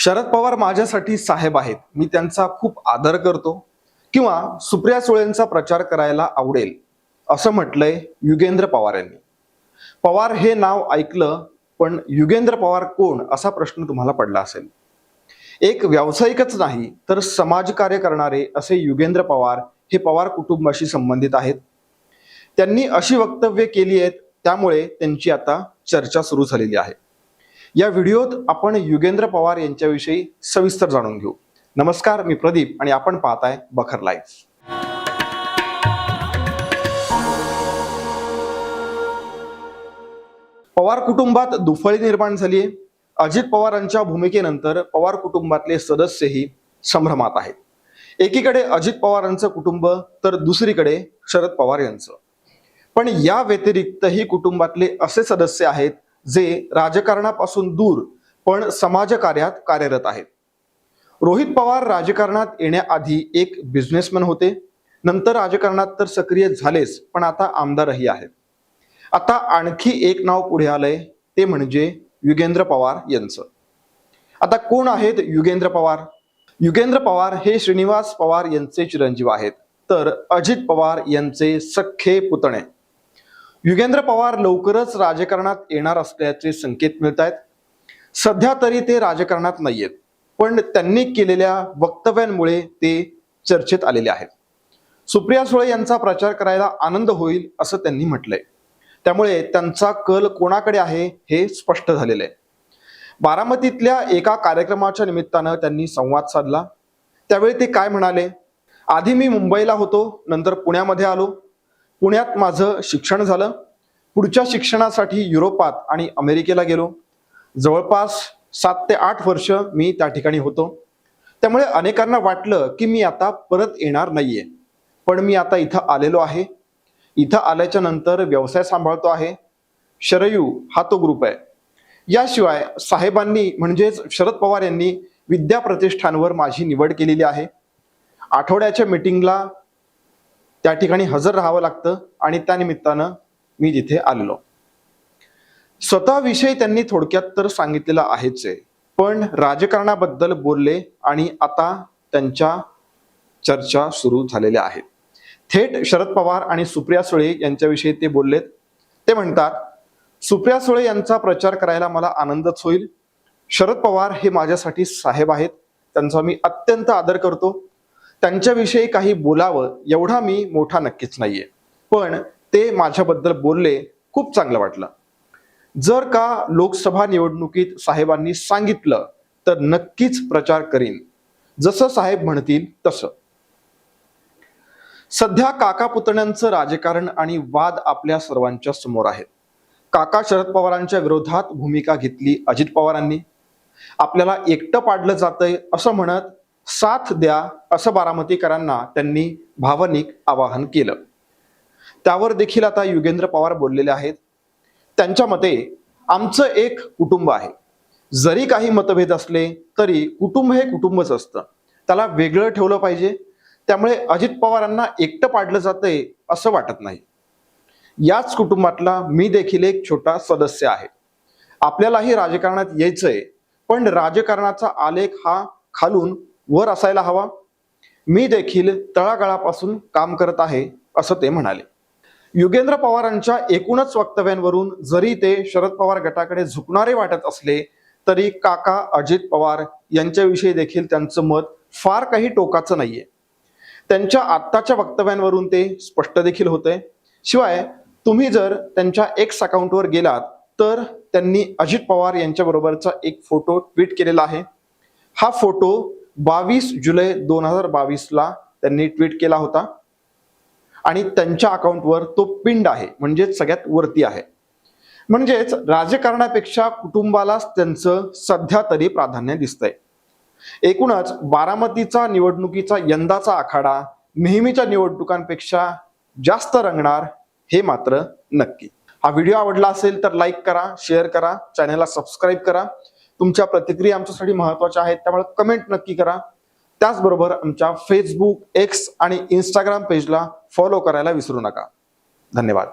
शरद पवार माझ्यासाठी साहेब आहेत. मी त्यांचा खूप आदर करतो किंवा सुप्रिया सुळेंचा प्रचार करायला आवडेल असं म्हटलंय युगेंद्र पवार यांनी. पवार हे नाव ऐकलं पण युगेंद्र पवार कोण असा प्रश्न तुम्हाला पडला असेल. एक व्यावसायिकच नाही तर समाजकार्य करणारे असे युगेंद्र पवार हे पवार कुटुंबाशी संबंधित आहेत. त्यांनी अशी वक्तव्य केली आहेत त्यामुळे त्यांची आता चर्चा सुरू झालेली आहे. या व्हिडिओत आपण युगेंद्र पवार यांच्याविषयी सविस्तर जाणून घेऊ. नमस्कार मी प्रदीप आणि आपण पाहताय बखर लाईव्ह. पवार कुटुंबात दुफळी निर्माण झाली आहे अजित पवारांच्या भूमिकेनंतर पवार कुटुंबातले सदस्यही संभ्रमात आहेत. एकीकडे अजित पवारांचं कुटुंब तर दुसरीकडे शरद पवार यांचं. पण या व्यतिरिक्तही कुटुंबातले असे सदस्य आहेत जे राजकारणापासून दूर पण समाजकार्यात कार्यरत आहेत. रोहित पवार राजकारणात येण्याआधी एक बिझनेसमॅन होते. नंतर राजकारणात तर सक्रिय झालेच पण आता आमदारही आहेत. आता आणखी एक नाव पुढे आलंय ते म्हणजे युगेंद्र पवार यांचं. आता कोण आहेत युगेंद्र पवार? युगेंद्र पवार हे श्रीनिवास पवार यांचे चिरंजीव आहेत. तर अजित पवार यांचे सख्खे पुतणे. युगेंद्र पवार लवकरच राजकारणात येणार असल्याचे संकेत मिळत आहेत सध्या तरी ते राजकारणात नाहीयेत पण त्यांनी केलेल्या वक्तव्यांमुळे ते चर्चेत आलेले आहेत. सुप्रिया सुळे यांचा प्रचार करायला आनंद होईल असं त्यांनी म्हटलंय. त्यामुळे त्यांचा कल कोणाकडे आहे हे स्पष्ट झालेलं आहे. बारामतीतल्या एका कार्यक्रमाच्या निमित्तानं त्यांनी संवाद साधला. त्यावेळी ते काय म्हणाले? आधी मी मुंबईला होतो नंतर पुण्यामध्ये आलो. पुण्यात माझं शिक्षण झालं. पुढच्या शिक्षणासाठी युरोपात आणि अमेरिकेला गेलो. जवळपास सात ते आठ वर्ष मी त्या ठिकाणी होतो. त्यामुळे अनेकांना वाटलं की मी आता परत येणार नाहीये. पण मी आता इथं आलेलो आहे. इथं आल्याच्यानंतर व्यवसाय सांभाळतो आहे. शरयू हा तो ग्रुप आहे. याशिवाय साहेबांनी म्हणजेच शरद पवार यांनी विद्या प्रतिष्ठानवर माझी निवड केलेली आहे. आठवड्याच्या मिटिंगला त्या ठिकाणी हजर राहावं लागतं आणि त्या निमित्तानं मी तिथे आलेलो. स्वतःविषयी त्यांनी थोडक्यात तर सांगितलेलं आहेच आहे. पण राजकारणाबद्दल बोलले आणि आता त्यांच्या चर्चा सुरू झालेल्या आहेत. थेट शरद पवार आणि सुप्रिया सुळे यांच्याविषयी ते बोललेत. ते म्हणतात सुप्रिया सुळे यांचा प्रचार करायला मला आनंदच होईल. शरद पवार हे माझ्यासाठी साहेब आहेत. त्यांचा मी अत्यंत आदर करतो. त्यांच्याविषयी काही बोलावं एवढा मी मोठा नक्कीच नाहीये. पण ते माझ्याबद्दल बोलले खूप चांगलं वाटलं. जर का लोकसभा निवडणुकीत साहेबांनी सांगितलं तर नक्कीच प्रचार करीन. जसं साहेब म्हणतील तसं. सध्या काका पुतण्यांचं राजकारण आणि वाद आपल्या सर्वांच्या समोर आहेत काका शरद पवारांच्या विरोधात भूमिका घेतली अजित पवारांनी. आपल्याला एकटं पाडलं जातंय असं म्हणत साथ द्या असं बारामतीकरांना त्यांनी भावनिक आवाहन केलं. त्यावर देखील आता युगेंद्र पवार बोललेले आहेत. त्यांच्या मते आमचं एक कुटुंब आहे. जरी काही मतभेद असले तरी कुटुंब हे कुटुंबच असतं. त्याला वेगळं ठेवलं पाहिजे. त्यामुळे अजित पवारांना एकटं पाडलं जातंय असं वाटत नाही. याच कुटुंबातला मी देखील एक छोटा सदस्य आहे. आपल्यालाही राजकारणात यायचंय पण राजकारणाचा आलेख हा खालून वर असायला हवा. मी देखील तळागाळापासून काम करत आहे असं ते म्हणाले. युगेंद्र पवारांच्या एकूणच वक्तव्यांवरून जरी ते शरद पवार गटाकडे झुकणारे वाटत असले तरी काका अजित पवार यांच्याविषयी देखील त्यांचं मत फार काही टोकाचं नाहीये. त्यांच्या आत्ताच्या वक्तव्यांवरून ते स्पष्ट देखील होते शिवाय तुम्ही जर त्यांच्या एक्स अकाउंटवर गेलात तर त्यांनी अजित पवार यांच्याबरोबरचा एक फोटो ट्विट केलेला आहे. हा फोटो बावीस जुलै दोन हजार बावीसला त्यांनी ट्विट केला होता. आणि त्यांच्या अकाउंटवर तो पिंड आहे म्हणजेच सगळ्यात वरती आहे. म्हणजेच राजकारणापेक्षा कुटुंबालाच त्यांचं सध्या तरी प्राधान्य दिसतंय. एकूणच बारामतीचा निवडणुकीचा यंदाचा आखाडा नेहमीच्या निवडणुकांपेक्षा जास्त रंगणार हे मात्र नक्की. हा व्हिडिओ आवडला असेल तर लाईक करा शेअर करा चॅनलला सबस्क्राईब करा. तुमच्या प्रतिक्रिया आमच्यासाठी महत्त्वाच्या आहेत त्यामुळे कमेंट नक्की करा. त्याचबरोबर आमच्या फेसबुक एक्स आणि इंस्टाग्राम पेजला फॉलो करायला विसरू नका. धन्यवाद.